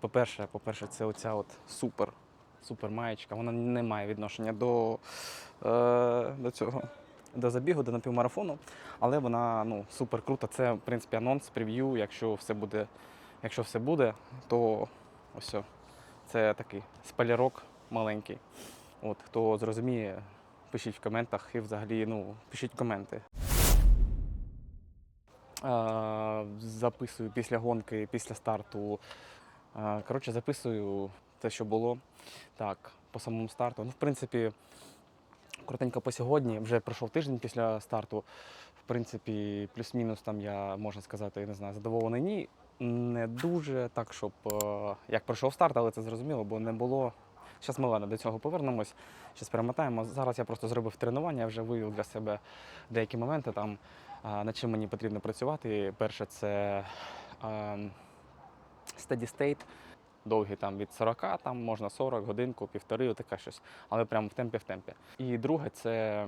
По-перше, по-перше, це оця от супер, супер маєчка. Вона не має відношення до, е, до цього. До забігу, до напівмарафону, але вона ну, супер крута. Це, в принципі, анонс, прев'ю. Якщо все буде, якщо все буде, то ось. Це такий спалярок маленький. От, хто зрозуміє, пишіть в коментах і взагалі ну, пишіть коменти. Е, записую після гонки, після старту. Коротше, записую те, що було. Так, по самому старту. Ну, в принципі, коротенько по сьогодні. Вже пройшов тиждень після старту. В принципі, плюс-мінус там я можна сказати, не знаю, задоволений ні. Не дуже так, щоб е, як пройшов старт, але це зрозуміло, бо не було. Зараз ми ладно, до цього повернемось. Зараз перемотаємо. Зараз я просто зробив тренування, я вже вивів для себе деякі моменти там, над чим мені потрібно працювати. Перше, це ем, steady state. Довгі там від 40, там можна 40, годинку, півтори, отаке щось, але прямо в темпі в темпі. І друге це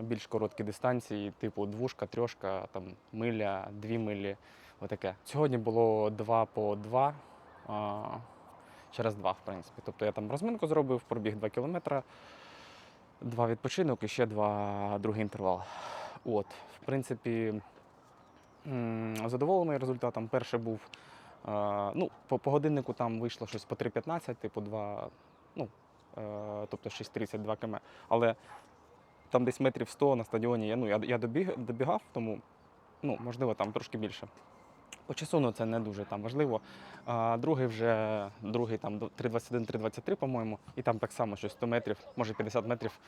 більш короткі дистанції, типу двушка, трьошка, там миля, дві милі, отаке. Сьогодні було два по два, а, через два, в принципі. Тобто я там розминку зробив, пробіг 2 кілометри, два відпочинок і ще два другий інтервал. От, в принципі, задоволений результатом. Перший був Ну, по, по годиннику там вийшло щось по 3.15, типу 2, ну, е, тобто 6.32 км. Але там десь метрів 100 на стадіоні я, ну, я, я добіг, добігав, тому ну, можливо там трошки більше. По часу ну, це не дуже там важливо. А, другий вже другий там 3.21-3.23, по-моєму, і там так само щось 100 метрів, може 50 метрів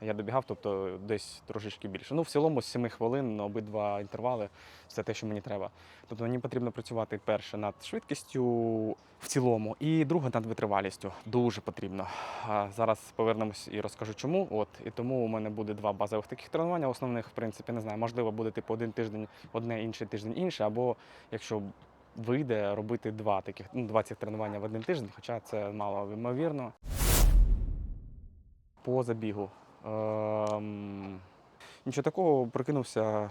я добігав, тобто десь трошечки більше. Ну, в цілому з 7 хвилин обидва інтервали це те, що мені треба. Тобто мені потрібно працювати перше над швидкістю в цілому, і друге над витривалістю. Дуже потрібно. Зараз повернемось і розкажу, чому. От і тому у мене буде два базових таких тренування. Основних, в принципі, не знаю, можливо, буде типу один тиждень одне, інший тиждень інше, або якщо вийде робити два таких, ну, два цих тренування в один тиждень, хоча це мало ймовірно. По забігу. Ем, нічого такого, прикинувся,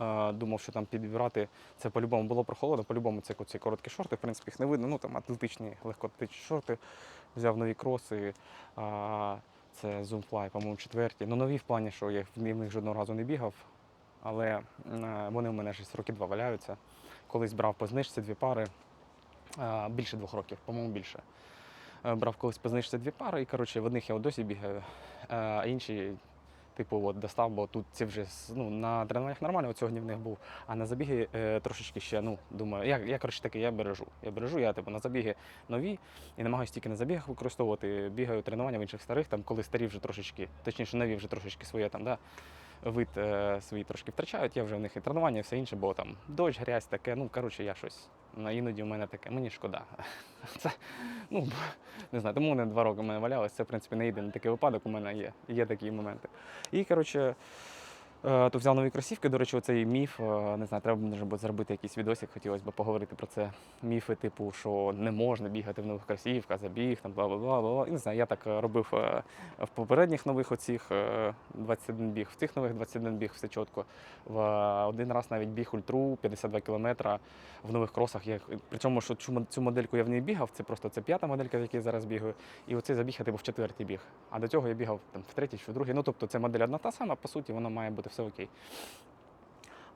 е, думав, що там підбирати. Це по-любому було прохолодно, по-любому це ці короткі шорти, в принципі, їх не видно. Ну там атлетичні, легкоатлетичні шорти. Взяв нові кроси. А, це Zoomfly, по-моєму, четверті. Ну, нові в плані, що я в них жодного разу не бігав, але е, вони у мене ж роки два валяються. Колись брав по знижці дві пари. Е, Більше двох років, по-моєму, більше. Е, Брав колись по дві пари, і коротше, в одних я досі бігаю, е, а інші, типу, от достав, бо тут ці вже ну, на тренуваннях нормально, от сьогодні в них був. А на забіги е, трошечки ще, ну, думаю, я, я коротше таки, я бережу. Я бережу, я типу на забіги нові і намагаюся тільки на забігах використовувати. Бігаю тренування в інших старих, там, коли старі вже трошечки, точніше, нові вже трошечки своє там, да, вид е, свій трошки втрачають. Я вже в них і тренування, і все інше, бо там дощ, грязь, таке. Ну, коротше, я щось. Ну, іноді у мене таке, мені шкода. Це, ну, не знаю, тому вони два роки в мене валялось. Це, в принципі, не єдиний такий випадок. У мене є. Є такі моменти. І, коротше, то взяв нові кросівки. До речі, оцей міф. е, Не знаю, треба може зробити якийсь відосик, хотілося б поговорити про це. Міфи, типу, що не можна бігати в нових кросівках, забіг, там бла бла бла. І не знаю, я так е, робив е, в попередніх нових оцих е, 21 біг, в цих нових 21 біг все чітко. В е, один раз навіть біг ультру 52 кілометра в нових кросах. Я, причому, що цю, модельку я в ній бігав, це просто це п'ята моделька, в якій я зараз бігаю. І оцей забіг я типу в четвертій біг. А до цього я бігав там в третій чи в другій. Ну тобто це модель одна та сама, по суті, воно має бути все окей.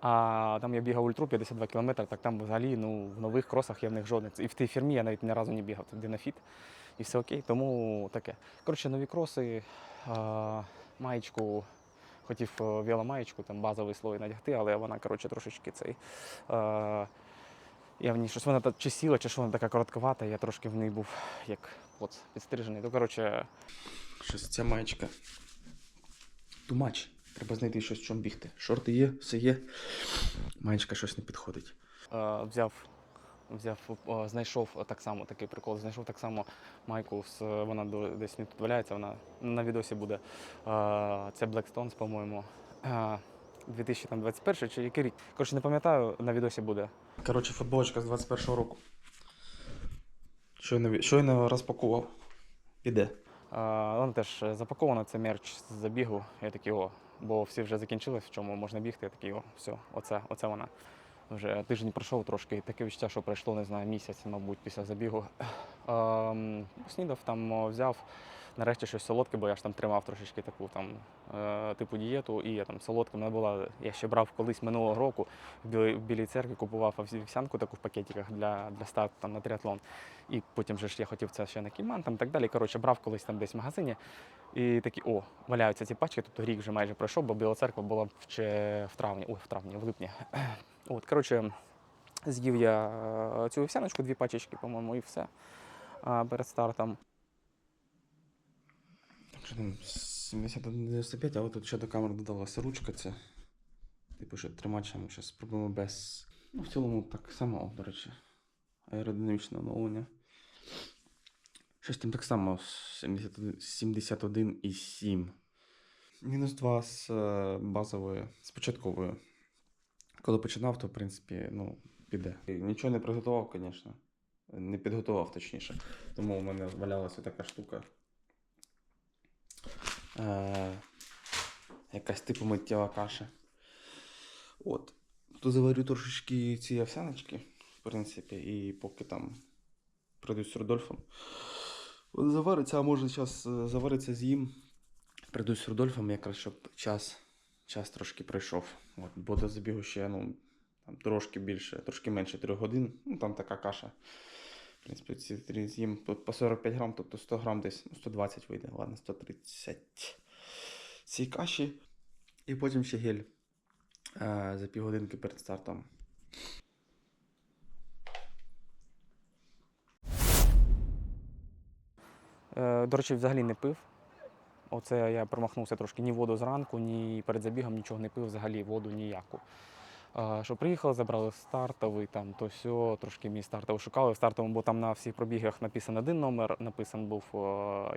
А там я бігав ультру 52 кілометри, так там взагалі ну, в нових кросах я в них жодних. І в тій фірмі я навіть ні разу не бігав, це Dynaфіт. І все окей, тому таке. Коротше, нові кроси, а, маєчку. Хотів е, веломаєчку, там базовий слой надягти, але вона, коротше, трошечки цей. Е, я в ній щось вона чи сіла, чи що вона така коротковата, я трошки в ній був як от, підстрижений. То, коротше, щось ця маєчка. Тумач. Треба знайти щось, в чому бігти. Шорти є, все є. Маєчка щось не підходить. Е, взяв, взяв, е, знайшов так само такий прикол. Знайшов так само майку, вона десь не тут валяється, вона на відосі буде. Е, це Black Stones, по-моєму. Е, 2021 чи який рік? Коротше, не пам'ятаю, на відосі буде. Коротше, футболочка з 21-го року. Щойно, щойно розпакував. Іде. Вона теж запакована, це мерч з забігу. Я такий, о, бо всі вже закінчились, в чому можна бігти. Я такий, о, все, оце, оце вона. Вже тиждень пройшов трошки, і таке відчуття, що пройшло, не знаю, місяць, мабуть, після забігу. Ем, Снідав там, взяв нарешті щось солодке, бо я ж там тримав трошечки таку там е, типу дієту, і я там солодке мене була. Я ще брав колись минулого року в білій, в білій церкві, купував вівсянку таку в пакетиках для, для старту там, на триатлон. І потім же ж я хотів це ще на кіман там і так далі. Коротше, брав колись там десь в магазині. І такі, о, валяються ці пачки, тобто рік вже майже пройшов, бо Біла церква була ще в травні, ой, в травні, в липні. От, коротше, з'їв я е, цю вівсяночку, дві пачечки, по-моєму, і все перед стартом. Так що там 71,95, але тут ще до камери додалася ручка ця. Типу, що тримачами зараз спробуємо без. Ну, в цілому так само, до речі. Аеродинамічне оновлення. Щось там так само 71,7. Мінус 2 з е, базової, з початкової. Коли починав, то в принципі, ну, піде. Нічого не приготував, звісно. Не підготував, точніше. Тому у мене валялася така штука. Е, якась типу миттєва каша. От. То заварю трошечки ці овсяночки, в принципі, і поки там прийдуть з Рудольфом. От завариться, а може зараз завариться з'їм. Прийду з Рудольфом, якраз щоб час, час трошки пройшов. От, бо до забігу ще ну, там, трошки більше, трошки менше 3 годин. Ну там така каша. Принципі, ці з'їм по по 45 грам, тобто 100 грам десь, ну 120 вийде, ладно, 130 ці каші. І потім ще гель е, за півгодинки перед стартом. Е, До речі, взагалі не пив. Оце я промахнувся трошки ні воду зранку, ні перед забігом нічого не пив, взагалі воду ніяку. Що приїхали, забрали стартовий, там то сьо, трошки мій стартовий шукали. В стартовому, бо там на всіх пробігах написаний один номер, написан був,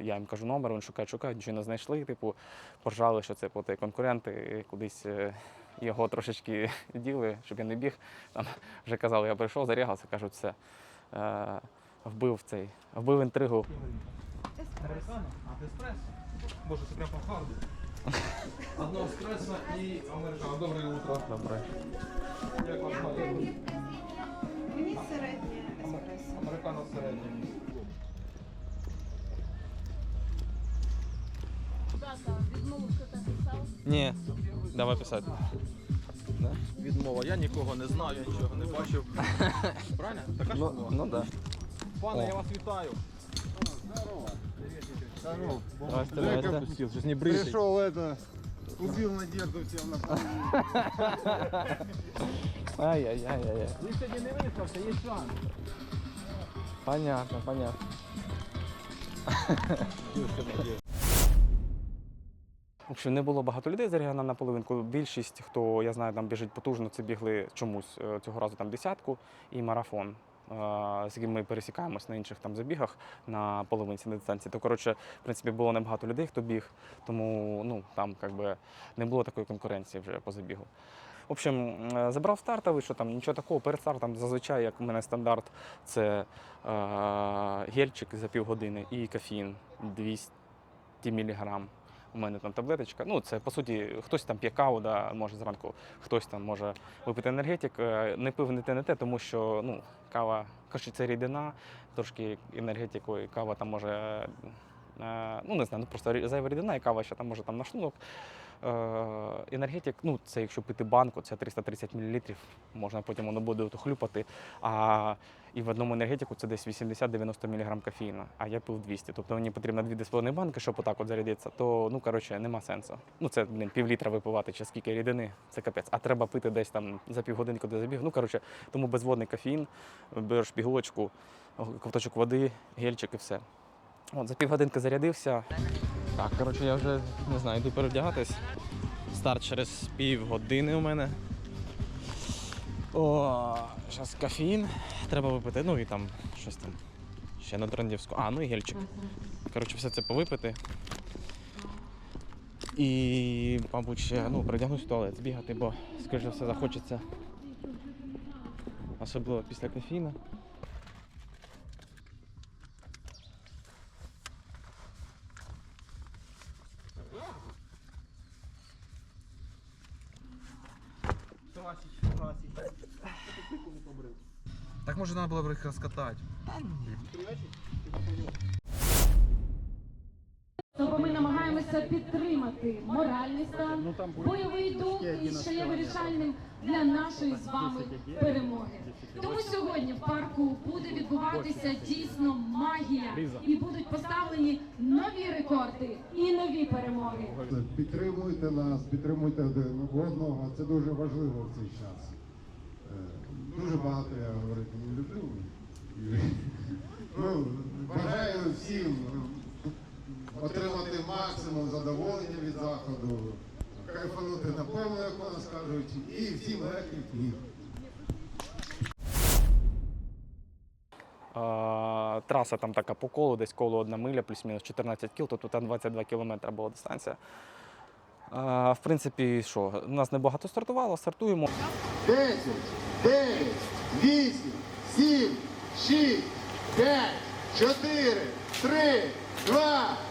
я їм кажу номер, вони шукають, шукають, нічого не знайшли. Типу, поржали, що це поти конкуренти, і кудись е, його трошечки діли, щоб я не біг. Там вже казали, я прийшов, зарягався, кажуть, все. е, Вбив цей, вбив інтригу. Боже, це прямо по харду. Одно еспресо і американо. Добре утро. Добре. Як ваш хард? Мені середнє еспресо. Американо середнє. Ні, давай писати. Відмова. Я нікого не знаю, я нічого не бачив. Правильно? Така ж Ну, була? ну да. Пане, О. я вас вітаю. Здрасте, здрасте. Щось не брисить. Пришел это, убил надежду всем на Ай-яй-яй-яй. Сьогодні не вистався, є шанс. Понятно, понятно. В общем, не було багато людей зарягана на половинку. Більшість, хто я знаю, там біжить потужно, це бігли чомусь е, цього разу там десятку і марафон. Е, З яким ми пересікаємось на інших там забігах на половинці на дистанції. То коротше, в принципі, було небагато людей, хто біг, тому ну там якби не було такої конкуренції вже по забігу. В общем, е, забрав стартовий, що там нічого такого. Перед стартом зазвичай, як у мене стандарт, це е, гельчик за півгодини і кофеїн 200 мг. У мене там таблеточка. Ну, це по суті, хтось там п'є каву, да, може зранку, хтось там може випити енергетик. Е, Не пив не те, не те, тому що ну, кава, коротше, це рідина, трошки енергетику, і кава там може. е, Ну, не знаю, ну просто зайва рідина, і кава ще там може там на шлунок. Е, енергетик, ну це якщо пити банку, це 330 мл, можна потім воно буде хлюпати. А і в одному енергетику це десь 80-90 мг кофеїну, а я пив 200. Тобто мені потрібно 2,5 банки, щоб отак от зарядитися, то ну коротше нема сенсу. Ну це блін, пів літра випивати чи скільки рідини, це капець. А треба пити десь там за півгодинки до забігу. Ну коротше, тому безводний кофеїн, береш пігулочку, ковточок води, гельчик і все. От за півгодинки зарядився. Так, коротше, я вже не знаю, йду перевдягатись. Старт через півгодини у мене. О, зараз кофеїн треба випити. Ну і там щось там. Ще на трендівську. А, ну і гельчик. Коротше, все це повипити. І, мабуть, ще ну, передягнусь в туалет, збігати, бо, скоріше все, захочеться. Особливо після кофеїну. Так може треба було б їх розкатати. Тобто намагаємося підтримати моральний стан, бойовий дух, і що є вирішальним для нашої з вами перемоги. Тому сьогодні в парку буде відбуватися дійсно магія, і будуть поставлені нові рекорди і нові перемоги. Підтримуйте нас, підтримуйте один одного. Це дуже важливо в цей час. Е, Дуже багато я говорити не люблю. Ну, бажаю всім отримати максимум задоволення від заходу, кайфанути напевно, як у нас кажуть, і всім легких. Е, Траса там така по колу, десь коло одна миля, плюс-мінус 14 кіл, тобто там 22 кілометри була дистанція. В принципі, що, у нас небагато стартувало, стартуємо. 10, 9, 8, 7, 6, 5, 4, 3, 2,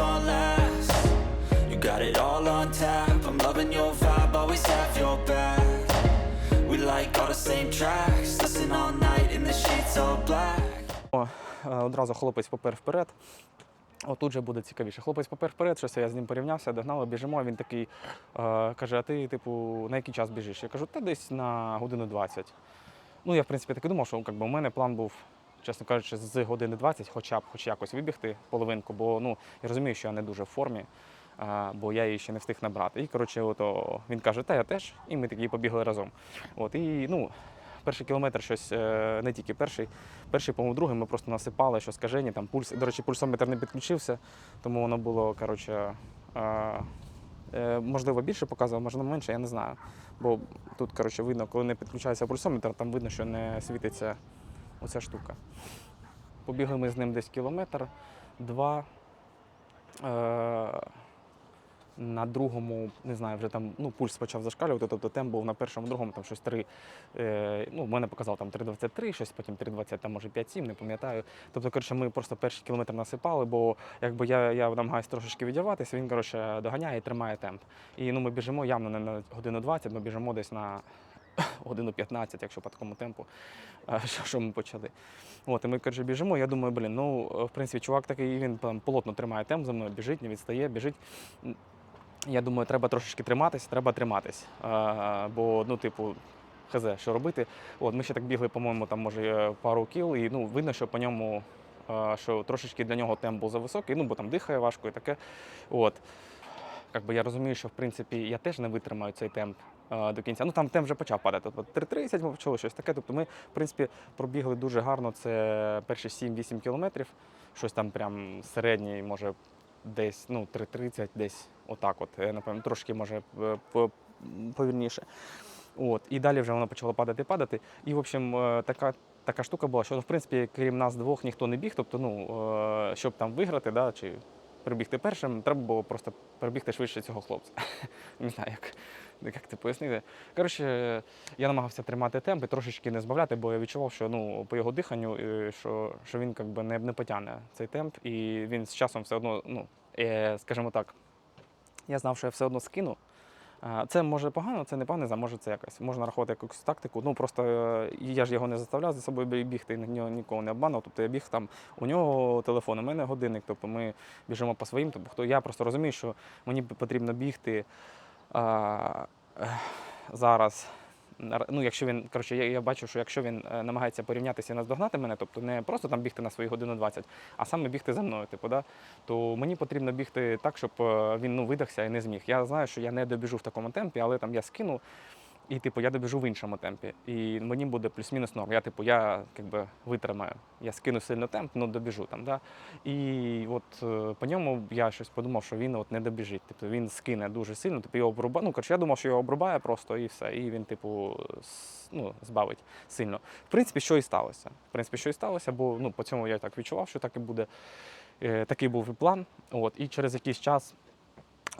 Gonna last. You got it all on tap. I'm loving your vibe, always have your back. We like all the same tracks, listen all night in the sheets all black. О, е, Одразу хлопець попер вперед. Отут же буде цікавіше. Хлопець попер вперед, щось я з ним порівнявся, догнали, біжимо. Він такий е, каже: А ти, типу, на який час біжиш? Я кажу, та десь на годину 20. Ну, я, в принципі, так і думав, що якби, у мене план був, чесно кажучи, з години 20 хоча б хоч якось вибігти половинку, бо ну, я розумію, що я не дуже в формі, бо я її ще не встиг набрати. І коротше, ото, він каже, та я теж, і ми такі побігли разом. От, і, ну, перший кілометр щось, е, не тільки перший, перший, по-моєму, другий ми просто насипали, що скажені, там пульс. До речі, пульсометр не підключився, тому воно було, коротше. Е, Можливо, більше показував, можливо, менше, я не знаю. Бо тут, коротше, видно, коли не підключається пульсометр, там видно, що не світиться оця штука. Побігли ми з ним десь кілометр, два. Е, на другому, не знаю, вже там ну, пульс почав зашкалювати, тобто темп був на першому, другому там щось 3. Е, ну, мене показав там 3,23, щось потім 3,20, там може 5,7, не пам'ятаю. Тобто, коротше, ми просто перший кілометр насипали, бо якби я, я намагаюся трошечки відірватися, він коротше, доганяє і тримає темп. І ну, ми біжимо явно не на годину 20, ми біжимо десь на годину 15, якщо по такому темпу, що, ми почали. От, і ми коротше, біжимо. Я думаю, блін, ну е, в принципі, чувак такий, він там плотно тримає темп за мною, біжить, не відстає, біжить. Я думаю, треба трошечки триматись, треба триматись. Бо, ну, типу, хз, що робити. От, ми ще так бігли, по-моєму, там може е, пару кіл, і ну, видно, що по ньому. Що трошечки для нього темп був зависокий, ну бо там дихає важко і таке. От. Якби я розумію, що в принципі я теж не витримаю цей темп е, до кінця. Ну там темп вже почав падати. Тобто 3.30 ми почали щось таке. Тобто ми, в принципі, пробігли дуже гарно. Це перші 7-8 кілометрів. Щось там прям середній, може, десь ну, 3.30, десь отак. От, напевно, трошки може е, повільніше. От. І далі вже воно почало падати, падати. І, в общем, е, така. Така штука була, що в принципі, крім нас двох, ніхто не біг. Тобто, ну, е, щоб там виграти, да, чи прибігти першим, треба було просто прибігти швидше цього хлопця. Не знаю, як, як це пояснити. Коротше, я намагався тримати темп і трошечки не збавляти, бо я відчував, що ну, по його диханню, е, що, що він как би, не, не потягне цей темп, і він з часом все одно, ну, е, скажімо так, я знав, що я все одно скину. Це може погано, це не погано, а може це якось. Можна рахувати якусь тактику. Ну просто е, я ж його не заставляв за собою бігти, нього нікого не обманув. Тобто я біг там, у нього телефон, у мене годинник, тобто ми біжимо по своїм. Тобто хто я просто розумію, що мені потрібно бігти а, зараз. Ну, якщо він, коротше, я, я бачу, що якщо він е, намагається порівнятися і наздогнати мене, тобто не просто там бігти на свої годину 20, а саме бігти за мною, типу, да, то мені потрібно бігти так, щоб е, він ну, видихся і не зміг. Я знаю, що я не добіжу в такому темпі, але там я скину, і типу я добіжу в іншому темпі. І мені буде плюс-мінус норм. Я, типу, я якби витримаю. Я скину сильно темп, ну добіжу там. Да? І от е, по ньому я щось подумав, що він от не добіжить. Тобто він скине дуже сильно, типу його обрубає. Ну, коротше, я думав, що його обрубає просто і все. І він, типу, ну, збавить сильно. В принципі, що і сталося. В принципі, що і сталося, бо ну, по цьому я так відчував, що так і буде. Е, такий був і план. От, і через якийсь час.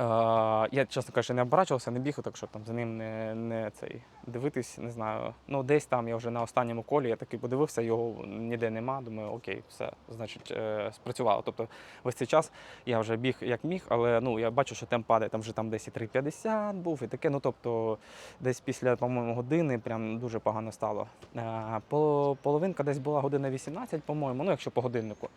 Е, я, чесно кажучи, не оборачувався, не біг, так що там за ним не, не цей дивитись, не знаю. Ну, десь там я вже на останньому колі, я такий подивився, його ніде нема. Думаю, окей, все, значить, е, спрацювало. Тобто весь цей час я вже біг як міг, але ну, я бачу, що темп падає, там вже там десь і 3,50 був і таке. Ну, тобто, десь після, по-моєму, години прям дуже погано стало. Е, половинка десь була година 18, по-моєму, ну, якщо по годиннику.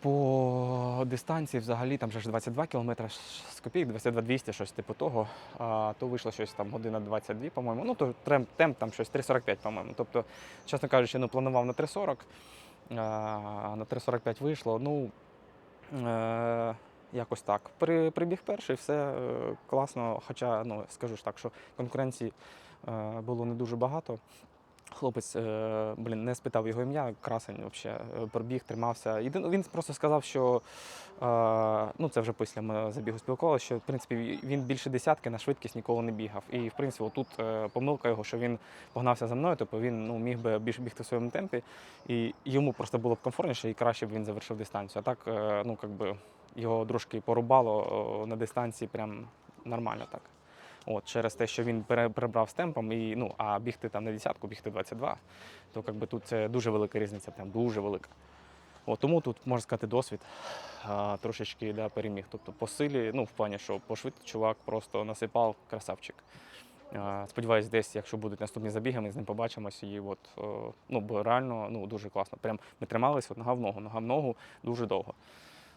По дистанції взагалі там же ж 22 кілометри з копійок, 22 200, щось типу того. А, то вийшло щось там година 22, по-моєму. Ну, то темп, темп там щось 3,45, по-моєму. Тобто, чесно кажучи, ну, планував на 3,40, а на 3,45 вийшло. Ну, е, якось так. При, прибіг перший, все е, класно. Хоча, ну, скажу ж так, що конкуренції е, було не дуже багато. Хлопець, е, блін, не спитав його ім'я, красень взагалі, пробіг, тримався. Він просто сказав, що е, ну це вже після ми забігу спілкувалися, що в принципі він більше десятки на швидкість ніколи не бігав. І в принципі, тут помилка його, що він погнався за мною, тобто він ну, міг би більше бігти в своєму темпі, і йому просто було б комфортніше і краще б він завершив дистанцію. А так, е, ну якби його трошки порубало е, на дистанції, прям нормально так. От, через те, що він перебрав з темпом, і, ну, а бігти там на десятку, бігти 22, то якби, тут це дуже велика різниця, прям дуже велика. От, тому тут, можна сказати, досвід а, трошечки да, переміг. Тобто по силі, ну, в плані, що по швидкості чувак просто насипав красавчик. Сподіваюсь, десь, якщо будуть наступні забіги, ми з ним побачимось. І от, ну, бо реально ну, дуже класно. Прям ми тримались от нога в ногу, нога в ногу дуже довго.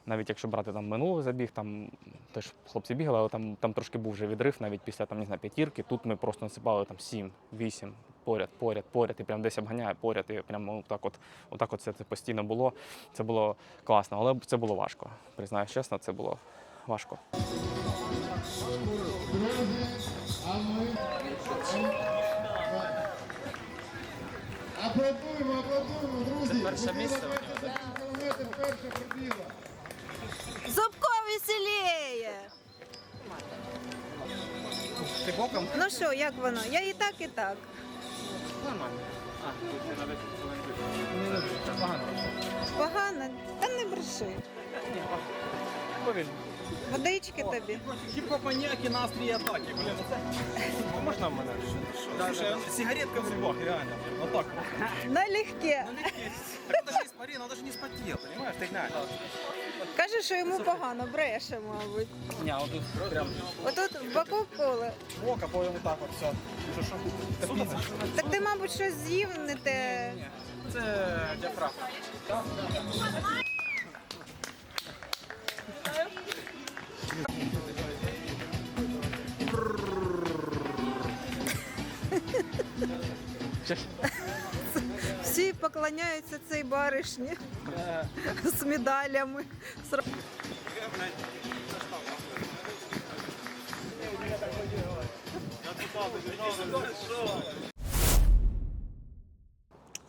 Навіть якщо брати там минулий забіг, там теж хлопці бігали, але там, там трошки був вже відрив, навіть після там, не знаю, п'ятірки. Тут ми просто насипали там 7, 8, поряд, поряд, поряд, і прям десь обганяє поряд, і прямо так от, отак от це, це постійно було. Це було класно, але це було важко. Признаюсь чесно, це було важко. Аплодуємо, аплодуємо, друзі! Перше місце. Кілометр перше пробіла. Зубко веселіє. Ти боком? Ну що, як воно? Я і так, і так. Нормально. Погано? Та не бреши. Повільно. Водички тобі. Хіп-хоп-маніяки на атаки, блін, оце. Можна в мене? Слушай, сигаретка в зубах, реально. Вот так. Налегке. Так это же испарин, он даже не спотел, понимаешь? Ты глянь. Каже, що йому погано, бреше, мабуть. Ні, отут прям Отут в боку коле. Бока, по-моему, так вот все. Що, що? Так ти, мабуть, щось з'їв не те. Це діафрагма. Всі поклоняються цій баришні з медалями.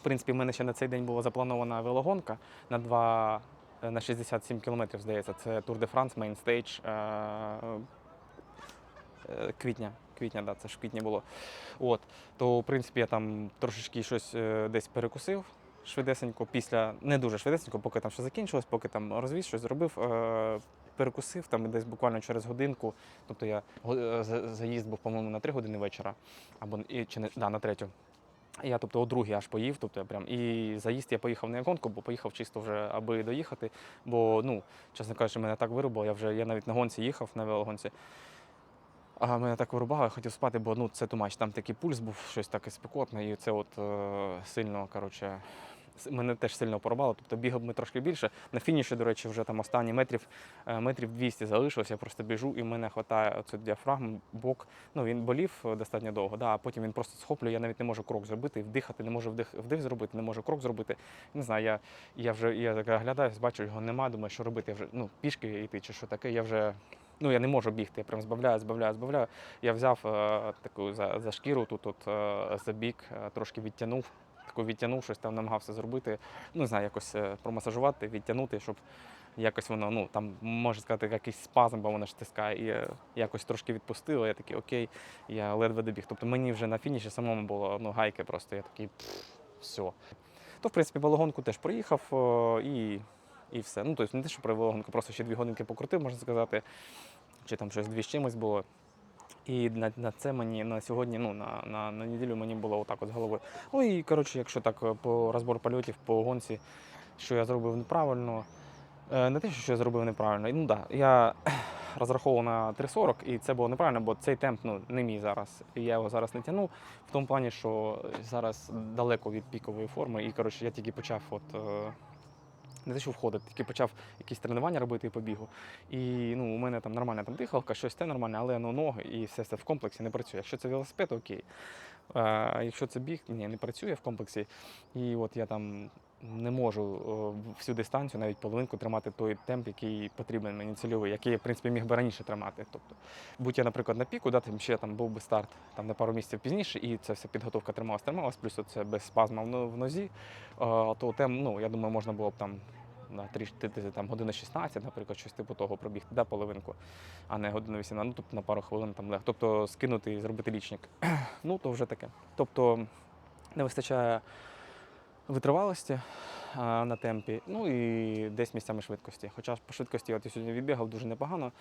В принципі, в мене ще на цей день була запланована велогонка на 2, е, на 67 кілометрів, здається. Це Tour de France, Main Stage. е, е, Квітня, квітня, да, це ж в квітні було. От. То, в принципі, я там трошечки щось е, десь перекусив швидесенько, після, не дуже швидесенько, поки там все закінчилось, поки там розвіз, щось зробив. е, Перекусив там десь буквально через годинку. Тобто я е, за- заїзд був, по-моєму, на 3 години вечора, або чи не да, на третю. Я тобто о другій аж поїв, тобто я прям і заїзд я поїхав на гонку, бо поїхав чисто вже аби доїхати. Бо, ну, чесно кажучи, мене так вирубало. Я вже я навіть на гонці їхав на велогонці. А мене так вирубало, я хотів спати, бо ну, це тумач. Там такий пульс був, щось таке спекотне, і це от е, сильно, коротше, мене теж сильно порубало. Тобто бігав ми трошки більше. На фініші, до речі, вже там останні метрів, е, метрів 200 залишилось. Я просто біжу, і мене хватає оцю діафрагму, бок. Ну він болів е, достатньо довго. Да, а потім він просто схоплює. Я навіть не можу крок зробити, і вдихати, не можу вдих, вдих зробити, не можу крок зробити. Не знаю, я, я вже я так оглядаюсь, бачу, його нема. Думаю, що робити. Я вже ну пішки йти чи що таке. Я вже ну я не можу бігти. Я прям збавляю, збавляю, збавляю. Я взяв е, таку за, за шкіру, тут от, е, за бік, е, трошки відтягнув. Таку відтягнув, щось там намагався зробити. Ну, не знаю, якось промасажувати, відтягнути, щоб якось воно, ну там можна сказати, якийсь спазм, бо воно ж стискає. І якось трошки відпустило. Я такий, окей, я ледве добіг. Тобто мені вже на фініші самому було ну, гайки просто. Я такий все. То, в принципі, Вологонку теж проїхав і, і все. Ну, тобто не те, що про Вологонку, просто ще дві годинки покрутив, можна сказати, чи там щось дві з чимось було. І на, на це мені на сьогодні, ну на, на, на неділю мені було отак от з голови. Ну і коротше, якщо так е, по розбор польотів по гонці, що я зробив неправильно. Е, Не те, що я зробив неправильно. Ну да, я розраховував на 3.40, і це було неправильно, бо цей темп ну, не мій зараз. Я його зараз не тягнув. В тому плані, що зараз далеко від пікової форми. І коротше, я тільки почав от. Не те, що входити, тільки почав якісь тренування робити і побігу. І ну, у мене там нормальна там дихалка, щось те нормальне, але ну, ноги і все це в комплексі не працює. Якщо це велосипед, окей. А якщо це біг, ні, не працює в комплексі. І от я там не можу е, всю дистанцію, навіть половинку, тримати той темп, який потрібен мені цільовий, який я, в принципі, міг би раніше тримати. Тобто, будь я, наприклад, на піку, да, тим ще там був би старт там, на пару місяців пізніше, і ця вся підготовка трималась, трималась, плюс це без спазму в нозі, е, то тем, ну, я думаю, можна було б там на трішки там година 16, наприклад, щось типу того пробігти, да, половинку, а не годину 18, ну тобто на пару хвилин там легко. Тобто скинути і зробити лічник. ну, то вже таке. Тобто не вистачає витривалості на темпі, ну і десь місцями швидкості. Хоча по швидкості от я сьогодні відбігав дуже непогано,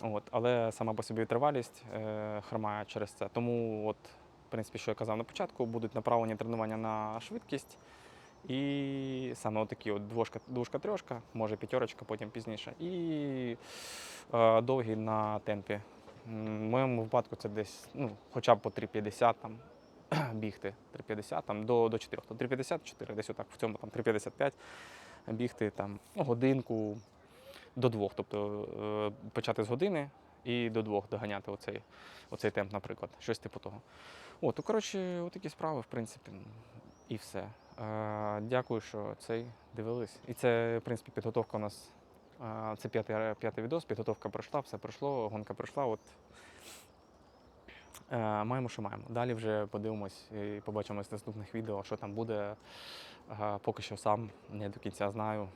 от, але сама по собі витривалість е, хромає через це. Тому, от, в принципі, що я казав на початку, будуть направлені тренування на швидкість. І саме отакі от двошка, двушка, трьошка, може п'ятерочка, потім пізніше. І е, довгі на темпі. В моєму випадку це десь ну, хоча б по 3,50 там, бігти. 3,50 там, до, до 4. То 3,54, десь отак в цьому там 3,55 бігти там, ну, годинку до двох. Тобто е, почати з години і до двох доганяти оцей, оцей темп, наприклад. Щось типу того. О, то коротше, отакі справи, в принципі, і все. Е, дякую, що цей дивились. І це, в принципі, підготовка у нас. е, Це п'ятий, п'ятий відос, підготовка пройшла, все пройшло, гонка пройшла. От. Е, Маємо, що маємо. Далі вже подивимось і побачимось наступних відео, що там буде. Е, Поки що сам не до кінця знаю.